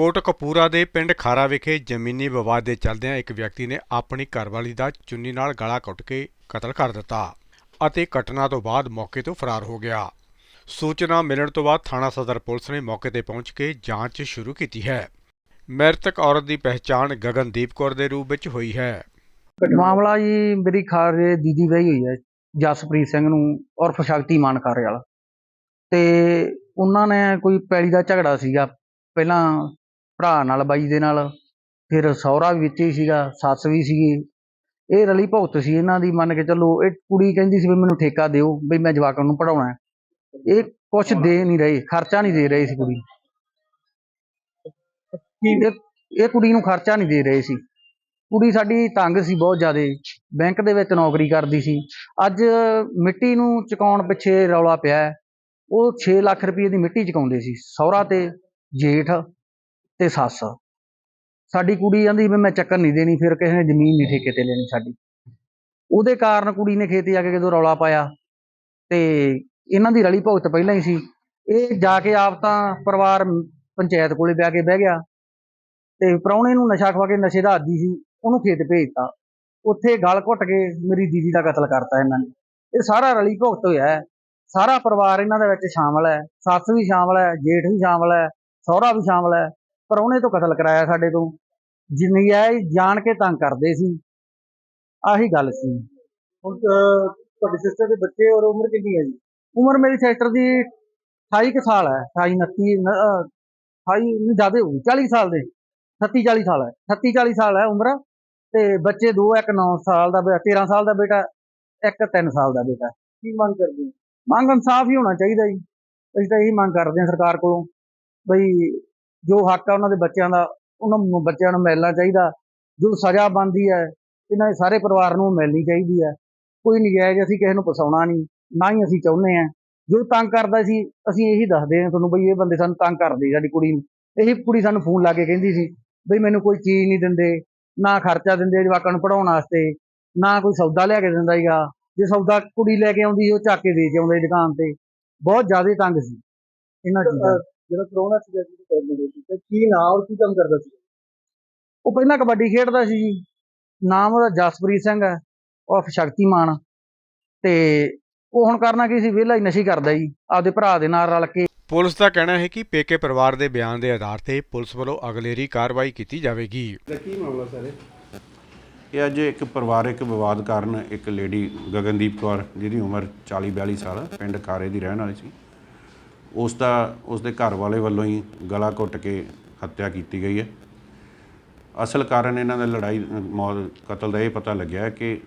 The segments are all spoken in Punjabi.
ਕੋਟ ਕਪੂਰਾ ਦੇ ਪਿੰਡ ਖਾਰਾ ਵਿਖੇ ਜ਼ਮੀਨੀ ਵਿਵਾਦ ਦੇ ਚੱਲਦਿਆਂ ਇੱਕ ਵਿਅਕਤੀ ਨੇ ਆਪਣੀ ਘਰਵਾਲੀ ਦਾ ਚੁੰਨੀ ਨਾਲ ਗਲਾ ਘੁੱਟ ਕੇ ਕਤਲ ਕਰ ਦਿੱਤਾ ਅਤੇ ਘਟਨਾ ਤੋਂ ਬਾਅਦ ਮੌਕੇ ਤੋਂ ਫਰਾਰ ਹੋ ਗਿਆ। ਸੂਚਨਾ ਮਿਲਣ ਤੋਂ ਬਾਅਦ ਥਾਣਾ ਸਦਰ ਪੁਲਿਸ ਨੇ ਮੌਕੇ ਤੇ ਪਹੁੰਚ ਕੇ ਜਾਂਚ ਸ਼ੁਰੂ ਕੀਤੀ ਹੈ। ਮ੍ਰਿਤਕ ਔਰਤ ਦੀ ਪਹਿਚਾਣ ਗਗਨਦੀਪ ਕੌਰ ਦੇ ਰੂਪ ਵਿੱਚ ਹੋਈ ਹੈ। ਮਾਮਲਾ ਜੀ ਮੇਰੀ ਖਾਰੇ ਦੀਦੀ ਵਹੀ ਹੋਈ ਹੈ, ਜਸਪ੍ਰੀਤ ਸਿੰਘ ਨੂੰ ਉਰਫ ਸ਼ਕਤੀਮਾਨ ਖਾਰੇ ਵਾਲਾ। ਤੇ ਉਹਨਾਂ ਨੇ ਕੋਈ ਪੈਲੀ ਦਾ ਝਗੜਾ ਸੀਗਾ। ਪਹਿਲਾਂ ਭਰਾ ਨਾਲ ਬਾਈ ਦੇ ਨਾਲ। ਫਿਰ ਸਹੁਰਾ ਵੀ ਵਿੱਚ ਹੀ ਸੀਗਾ ਸੱਸ ਵੀ ਸੀਗੀ। ਇਹ ਰਲੀ ਭੁਗਤ ਸੀ ਇਹਨਾਂ ਦੀ ਮੰਨ ਕੇ ਚੱਲੋ ਇਹ ਕੁੜੀ ਕਹਿੰਦੀ ਸੀ ਵੀ ਮੈਨੂੰ ਠੇਕਾ ਦਿਓ ਵੀ ਮੈਂ ਜਵਾਕਾਂ ਨੂੰ ਪੜਾਉਣਾ ਇਹ ਕੁਛ ਦੇ ਨਹੀਂ ਰਹੇ ਖਰਚਾ ਨਹੀਂ ਦੇ ਰਹੇ ਸੀ ਕੁੜੀ। ਇਹ ਕੁੜੀ ਨੂੰ ਖਰਚਾ ਨਹੀਂ ਦੇ ਰਹੇ ਸੀ। ਕੁੜੀ ਸਾਡੀ ਤੰਗ ਸੀ ਬਹੁਤ ਜ਼ਿਆਦੇ ਬੈਂਕ ਦੇ ਵਿੱਚ ਨੌਕਰੀ ਕਰਦੀ ਸੀ। ਅੱਜ ਮਿੱਟੀ ਨੂੰ ਚੁਕਾਉਣ ਪਿੱਛੇ ਰੌਲਾ ਪਿਆ। ਉਹ 6 ਲੱਖ ਰੁਪਏ ਦੀ ਮਿੱਟੀ ਚੁਕਾਉਂਦੇ ਸੀ। ਸਹੁਰਾ ਤੇ ਜੇਠ ਤੇ ਸੱਸ। ਸਾਡੀ ਕੁੜੀ ਕਹਿੰਦੀ ਵੀ ਮੈਂ ਚੱਕਰ ਨਹੀਂ ਦੇਣੀ ਫਿਰ ਕਿਸੇ ਨੇ ਜ਼ਮੀਨ ਨਹੀਂ ਠੇਕੇ ਤੇ ਲੈਣੀ ਸਾਡੀ। ਉਹਦੇ ਕਾਰਨ ਕੁੜੀ ਨੇ ਖੇਤ ਜਾ ਕੇ ਜਦੋਂ ਰੌਲਾ ਪਾਇਆ ਤੇ ਇਹਨਾਂ ਦੀ ਰਲੀ ਭੁਗਤ ਪਹਿਲਾਂ ਹੀ ਸੀ। ਇਹ ਜਾ ਕੇ ਆਪ ਤਾਂ ਪਰਿਵਾਰ ਪੰਚਾਇਤ ਕੋਲੇ ਬਹਿ ਕੇ ਬਹਿ ਗਿਆ ਤੇ ਪ੍ਰਾਹੁਣੇ ਨੂੰ ਨਸ਼ਾ ਖਵਾ ਕੇ ਨਸ਼ੇ ਦਾ ਆਦੀ ਸੀ ਉਹਨੂੰ ਖੇਤ ਭੇਜਤਾ। ਉੱਥੇ ਗਲ ਘੁੱਟ ਕੇ ਮੇਰੀ ਦੀਦੀ ਦਾ ਕਤਲ ਕਰਤਾ ਇਹਨਾਂ ਨੇ। ਇਹ ਸਾਰਾ ਰਲੀ ਭੁਗਤ ਹੋਇਆ ਹੈ। ਸਾਰਾ ਪਰਿਵਾਰ ਇਹਨਾਂ ਦੇ ਵਿੱਚ ਸ਼ਾਮਲ ਹੈ। ਸੱਸ ਵੀ ਸ਼ਾਮਲ ਹੈ ਜੇਠ ਵੀ ਸ਼ਾਮਲ ਹੈ ਸਹੁਰਾ ਵੀ ਸ਼ਾਮਲ ਹੈ। ਪ੍ਰਾਹੁਣੇ ਤੋਂ ਕਤਲ ਕਰਾਇਆ ਸਾਡੇ ਤੋਂ। ਜਿੰਨੀ ਹੈ ਜਾਣ ਕੇ ਤੰਗ ਕਰਦੇ ਸੀ। ਆਹੀ ਗੱਲ ਸੀ। ਹੁਣ ਤੁਹਾਡੀ ਸਿਸਟਰ ਦੇ ਬੱਚੇ ਔਰ ਉਮਰ ਕਿੰਨੀ ਹੈ ਜੀ? ਉਮਰ ਮੇਰੀ ਸਿਸਟਰ ਦੀ 28 ਕੁ ਸਾਲ ਹੈ। 28 29 ਨ- ਅਹ, 28 ਨਹੀਂ ਜ਼ਿਆਦਾ ਹੋਊ 40 ਸਾਲ ਦੇ। 38 40 ਸਾਲ ਹੈ। 38 40 ਸਾਲ ਹੈ ਉਮਰ। ਤੇ ਬੱਚੇ ਦੋ ਇੱਕ 9 ਸਾਲ ਦਾ ਬੇ- 13 ਸਾਲ ਦਾ ਬੇਟਾ ਇੱਕ 3 ਸਾਲ ਦਾ ਬੇਟਾ। ਕੀ ਮੰਗ ਕਰਦੇ ਮੰਗ ਇਨਸਾਫ ਹੀ ਹੋਣਾ ਚਾਹੀਦਾ ਜੀ। ਅਸੀਂ ਤਾਂ ਇਹੀ ਮੰਗ ਕਰਦੇ ਹਾਂ ਸਰਕਾਰ ਕੋਲੋਂ। ਬਈ ਜੋ ਹੱਕ ਆ ਉਹਨਾਂ ਦੇ ਬੱਚਿਆਂ ਦਾ ਉਹਨਾਂ ਨੂੰ ਬੱਚਿਆਂ ਨੂੰ ਮਿਲਣਾ ਚਾਹੀਦਾ। ਜੋ ਸਜ਼ਾ ਬਣਦੀ ਹੈ ਇਹਨਾਂ ਦੇ ਸਾਰੇ ਪਰਿਵਾਰ ਨੂੰ ਮਿਲਣੀ ਚਾਹੀਦੀ ਹੈ। ਕੋਈ ਨਜਾਇਜ਼ ਅਸੀਂ ਕਿਸੇ ਨੂੰ ਫਸਾਉਣਾ ਨਹੀਂ ਨਾ ਹੀ ਅਸੀਂ ਚਾਹੁੰਦੇ ਹਾਂ। ਜੋ ਤੰਗ ਕਰਦਾ ਸੀ ਅਸੀਂ ਇਹੀ ਦੱਸਦੇ ਹਾਂ ਤੁਹਾਨੂੰ ਬਈ ਇਹ ਬੰਦੇ ਸਾਨੂੰ ਤੰਗ ਕਰਦੇ ਸਾਡੀ ਕੁੜੀ ਨੂੰ। ਇਹੀ ਕੁੜੀ ਸਾਨੂੰ ਫੋਨ ਲਾ ਕੇ ਕਹਿੰਦੀ ਸੀ ਬਈ ਮੈਨੂੰ ਕੋਈ ਚੀਜ਼ ਨਹੀਂ ਦਿੰਦੇ ਨਾ ਖਰਚਾ ਦਿੰਦੇ ਜਵਾਕਾਂ ਨੂੰ ਪੜਾਉਣ ਵਾਸਤੇ ਨਾ ਕੋਈ ਸੌਦਾ ਲਿਆ ਕੇ ਦਿੰਦਾ ਸੀਗਾ। ਜੇ ਸੌਦਾ ਕੁੜੀ ਲੈ ਕੇ ਆਉਂਦੀ ਉਹ ਚੱਕ ਕੇ ਦੇ ਕੇ ਆਉਂਦੇ ਦੁਕਾਨ ਤੇ। ਬਹੁਤ ਜ਼ਿਆਦਾ ਤੰਗ ਸੀ ਇਹਨਾਂ ਚੀਜ਼ਾਂ ਜਿਹੜਾ ਕਰੋਨਾ ਸੀਗਾ ਜੀ ਕਰਨੇ ਦੇ ਸੀ ਤੇ ਕੀ ਨਾਂ ਔਰ ਕੀ ਕੰਮ ਕਰਦਾ ਸੀ ਉਹ ਪਹਿਲਾਂ ਕਬੱਡੀ ਖੇਡਦਾ ਸੀ ਜੀ। ਨਾਮ ਉਹਦਾ ਜਸਪ੍ਰੀਤ ਸਿੰਘ ਹੈ। ਉਹ ਸ਼ਕਤੀਮਾਨ ਤੇ ਉਹ ਹੁਣ ਕਰਨਾ ਕੀ ਸੀ? ਵਿਹਲਾ ਹੀ ਨਸ਼ੀ ਕਰਦਾ ਜੀ। ਆਪਦੇ ਭਰਾ ਦੇ ਨਾਲ ਰਲ ਕੇ। ਪੁਲਿਸ ਦਾ ਕਹਿਣਾ ਹੈ ਕਿ ਪੇਕੇ ਪਰਿਵਾਰ ਦੇ ਬਿਆਨ ਦੇ ਆਧਾਰ ਤੇ ਪੁਲਿਸ ਵੱਲੋਂ ਅਗਲੇਰੀ ਕਾਰਵਾਈ ਕੀਤੀ ਜਾਵੇਗੀ। ਕੀ ਮਾਮਲਾ ਸਰ? ਇਹ ਅੱਜ ਇੱਕ ਪਰਿਵਾਰਕ ਵਿਵਾਦ ਕਾਰਨ ਇੱਕ ਲੇਡੀ ਗਗਨਦੀਪ ਕੌਰ ਜਿਹਦੀ ਉਮਰ 40 42 ਸਾਲ ਪਿੰਡ ਖਾਰੇ ਦੀ ਰਹਿਣ ਵਾਲੀ ਸੀ। ਉਸ ਦਾ, ਉਸ ਦੇ ਘਰ ਵਾਲੇ ਵੱਲੋਂ ਹੀ ਗਲਾ ਘੁੱਟ ਕੇ ਹੱਤਿਆ ਕੀਤੀ ਗਈ ਹੈ। ਅਸਲ ਕਾਰਨ ਇਹਨਾਂ ਦਾ ਲੜਾਈ, ਮੌਤ, ਕਤਲ ਦਾ ਇਹ ਪਤਾ ਲੱਗਿਆ ਕਿ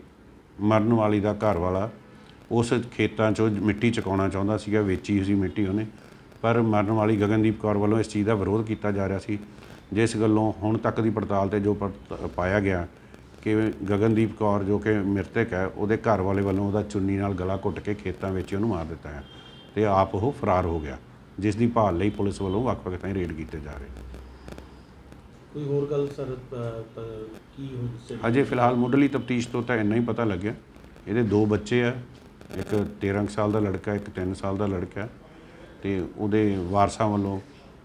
ਮਰਨ ਵਾਲੀ ਦਾ ਘਰ ਵਾਲਾ ਉਸ ਖੇਤਾਂ 'ਚੋਂ ਮਿੱਟੀ ਚੁਕਾਉਣਾ ਚਾਹੁੰਦਾ ਸੀਗਾ, ਵੇਚੀ ਸੀ ਮਿੱਟੀ ਉਹਨੇ। ਪਰ ਮਰਨ ਵਾਲੀ ਗਗਨਦੀਪ ਕੌਰ ਵੱਲੋਂ ਇਸ ਚੀਜ਼ ਦਾ ਵਿਰੋਧ ਕੀਤਾ ਜਾ ਰਿਹਾ ਸੀ, ਜਿਸ ਗੱਲੋਂ ਹੁਣ ਤੱਕ ਦੀ ਪੜਤਾਲ ਤੇ ਜੋ ਪੜਤ- ਪਾਇਆ ਗਿਆ ਕਿ ਗਗਨਦੀਪ ਕੌਰ ਜੋ ਕਿ ਮ੍ਰਿਤਕ ਹੈ, ਉਹਦੇ ਘਰ ਵਾਲੇ ਵੱਲੋਂ ਉਹਦਾ ਚੁੰਨੀ ਨਾਲ ਗਲਾ ਘੁੱਟ ਕੇ ਖੇਤਾਂ ਵਿੱਚ ਉਹਨੂੰ ਮਾਰ ਦਿੱਤਾ ਹੈ। ਤੇ ਆਪ ਉਹ ਫਰਾਰ ਹੋ ਗਿਆ ਜਿਸ ਦੀ ਭਾਲ ਲਈ ਪੁਲਿਸ ਵੱਲੋਂ ਵੱਖ-ਵੱਖ ਥਾਈਂ ਰੇਡ ਕੀਤੇ ਜਾ ਰਹੇ ਕੋਈ ਹੋਰ ਗੱਲ ਸਰ ਕੀ ਹੋ ਅਜੇ ਫਿਲਹਾਲ ਮੁੱਢਲੀ ਤਫਤੀਸ਼ ਤੋਂ ਤਾਂ ਇੰਨਾ ਹੀ ਪਤਾ ਲੱਗਿਆ। ਇਹਦੇ ਦੋ ਬੱਚੇ ਆ ਇੱਕ 13 ਕੁ ਸਾਲ ਦਾ ਲੜਕਾ ਇੱਕ 3 ਸਾਲ ਦਾ ਲੜਕਾ ਤੇ ਉਹਦੇ ਵਾਰਸਾਂ ਵੱਲੋਂ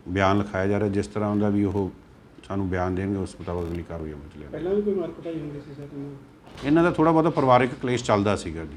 ਬਿਆਨ ਲਿਖਾਇਆ ਜਾ ਰਿਹਾ ਜਿਸ ਤਰ੍ਹਾਂ ਉਹਦਾ ਵੀ ਉਹ ਸਾਨੂੰ ਬਿਆਨ ਦੇਣਗੇ ਉਸ ਮੁਤਾਬਕ ਅਗਲੀ ਕਾਰਵਾਈ ਅਮਲ ਚ ਲਿਆਂਦੀ ਪਹਿਲਾਂ ਵੀ ਕੋਈ ਮਾਰਕਟਾਈ ਹੁੰਦੀ ਸੀ ਸਰ ਇਹਨਾਂ ਦਾ ਥੋੜਾ ਬਹੁਤਾ ਪਰਿਵਾਰਕ ਕਲੇਸ਼ ਚੱਲਦਾ ਸੀਗਾ ਜੀ।